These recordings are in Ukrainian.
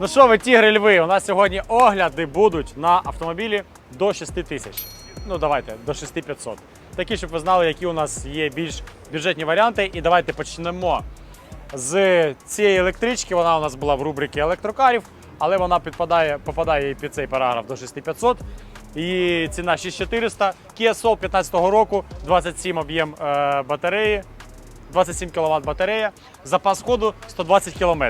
Ну що ви, тігри льви? У нас сьогодні огляди будуть на автомобілі до 6 тисяч. Ну давайте, до 6500. Такі, щоб ви знали, які у нас є більш бюджетні варіанти. І давайте почнемо з цієї електрички. Вона у нас була в рубриці електрокарів, але вона підпадає, попадає під цей параграф до 6500. І ціна 6400. Kia Soul 15 року, 27 об'єм е, батареї, 27 кВт батарея, запас ходу 120 км.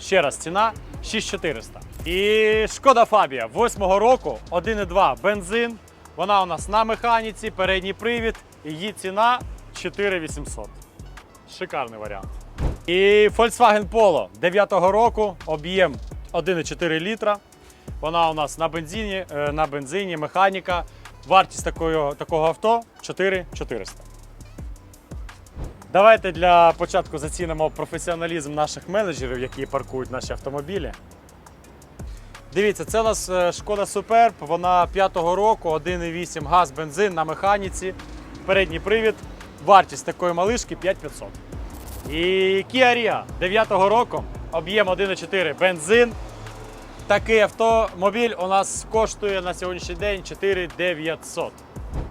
Ще раз, ціна 6400. І шкода Фабія 8 року, 1,2 бензин. Вона у нас на механіці, передній привід. Її ціна 4800. Шикарний варіант. І Volkswagen Polo 9-го року, об'єм 1,4 літра. Вона у нас на бензині, е, на бензині, механіка. Вартість такого, такого авто 4400. Давайте для початку зацінимо професіоналізм наших менеджерів, які паркують наші автомобілі. Дивіться, це у нас е, шкода Superb, вона 5-го року, 1,8 газ, бензин на механіці, передній привід. Вартість такої малишки 5500. І Kia Rio 9-го року, об'єм 1,4 бензин. Такий автомобіль у нас коштує на сьогоднішній день 4900.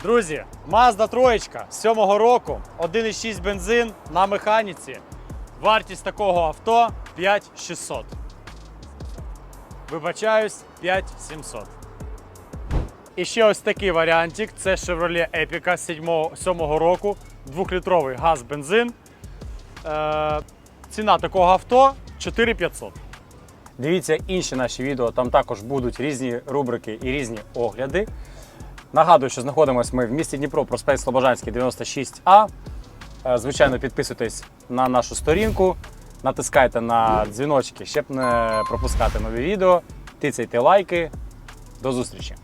Друзі, Mazda 3 7-го року, 1,6 бензин на механіці. Вартість такого авто 5600. Вибачаюсь, 5700. І ще ось такий варіантик. Це Chevrolet Epica 7-го року, 2-літровий газ-бензин. Е, ціна такого авто 4500. Дивіться інші наші відео, там також будуть різні рубрики і різні огляди. Нагадую, що знаходимося ми в місті Дніпро, проспект Слобожанський, 96А. Е, Звичайно, підписуйтесь на нашу сторінку, натискайте на дзвіночки, щоб не пропускати нові відео. Тицяйте лайки. До зустрічі!